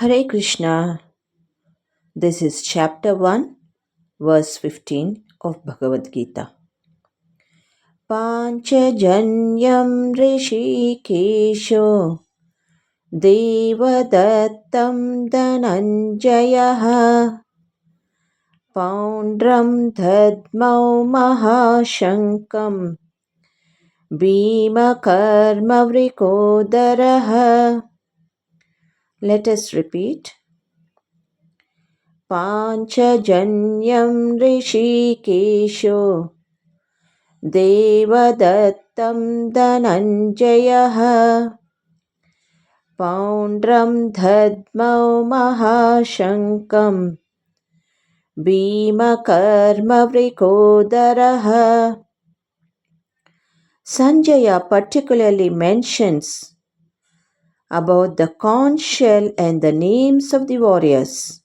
Hare Krishna. This is chapter 1, verse 15 of Bhagavad Gita. पाञ्चजन्यं ऋषिकेशो देवदत्तं Dhananjay पौण्ड्रं दद्मौ महाशङ्कं भीमकर्मवृकोदरः Let us repeat. पाञ्चजन्यं ऋषिकेशो देवदत्तं Dhananjay पौण्ड्रं दद्मौ महाशङ्कं भीमकर्मवृकोदरः Sanjaya particularly mentions about the conch shell and the names of the warriors.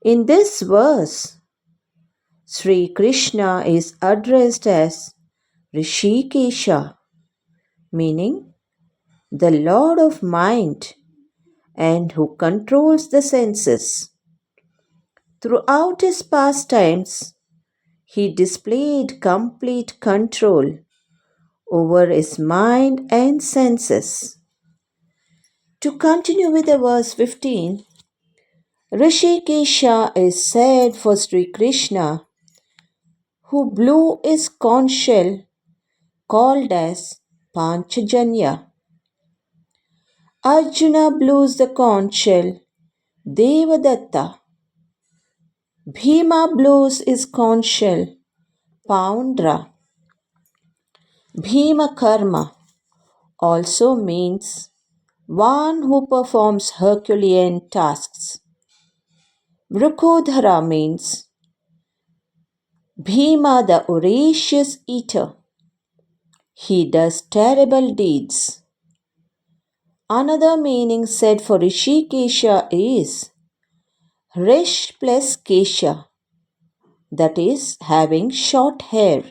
In this verse, Sri Krishna is addressed as Rishikesha, meaning the Lord of mind and who controls the senses. Throughout his pastimes, he displayed complete control over his mind and senses. To continue with the verse 15, Rishi Rishikesha is said for Sri Krishna, who blew his conch shell called as Panchajanya. Arjuna blows the conch shell Devadatta. Bhima blows his conch shell Poundra. Bhima Karma also means one who performs Herculean tasks. Vrukodhara means Bhima the voracious eater. He does terrible deeds. Another meaning said for Rishikesha is Rish plus Kesha, that is, having short hair.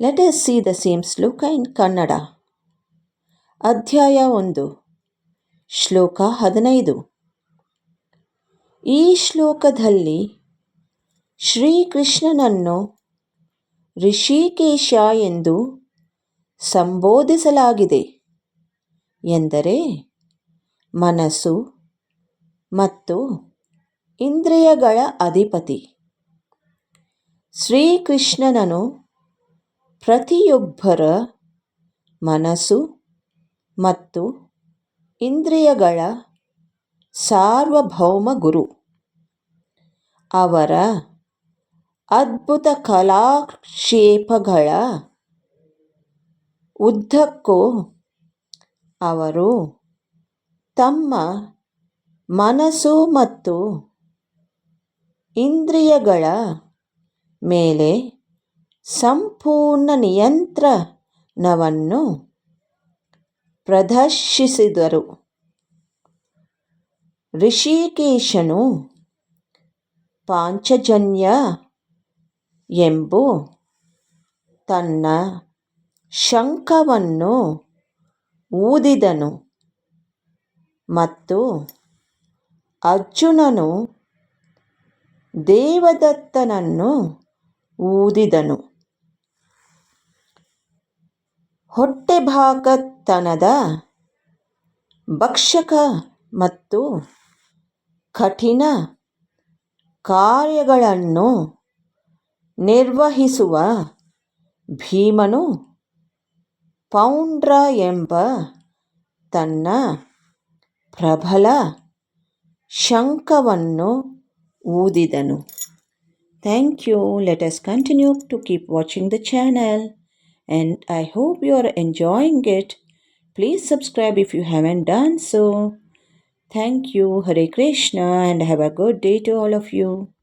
Let us see the same sloka in Kannada. ಅಧ್ಯಾಯ ಒಂದು. ಶ್ಲೋಕ ಹದಿನೈದು. ಈ ಶ್ಲೋಕದಲ್ಲಿ ಶ್ರೀಕೃಷ್ಣನನ್ನು ಋಷಿಕೇಶ ಎಂದು ಸಂಬೋಧಿಸಲಾಗಿದೆ. ಎಂದರೆ ಮನಸ್ಸು ಮತ್ತು ಇಂದ್ರಿಯಗಳ ಅಧಿಪತಿ. ಶ್ರೀಕೃಷ್ಣನನು ಪ್ರತಿಯೊಬ್ಬರ ಮನಸ್ಸು ಮತ್ತು ಇಂದ್ರಿಯಗಳ ಸಾರ್ವಭೌಮ ಗುರು. ಅವರ ಅದ್ಭುತ ಕಲಾಕ್ಷೇಪಗಳ ಉದ್ದಕ್ಕೂ ಅವರು ತಮ್ಮ ಮನಸ್ಸು ಮತ್ತು ಇಂದ್ರಿಯಗಳ ಮೇಲೆ ಸಂಪೂರ್ಣ ನಿಯಂತ್ರಣವನ್ನು ಪ್ರದರ್ಶಿಸಿದರು. ಋಷಿಕೇಶನು ಪಾಂಚಜನ್ಯ ಎಂಬು ತನ್ನ ಶಂಖವನ್ನು ಊದಿದನು ಮತ್ತು ಅರ್ಜುನನು ದೇವದತ್ತನನ್ನು ಊದಿದನು. ಹೊಟ್ಟೆಭಾಗತನದ ಭಕ್ಷಕ ಮತ್ತು ಕಠಿಣ ಕಾರ್ಯಗಳನ್ನು ನಿರ್ವಹಿಸುವ ಭೀಮನು ಪೌಂಡ್ರ ಎಂಬ ತನ್ನ ಪ್ರಬಲ ಶಂಕವನ್ನು ಊದಿದನು. Thank you let us continue to keep watching the channel and I hope you are enjoying it. Please subscribe if you haven't done so. Thank you. Hare Krishna and have a good day to all of you.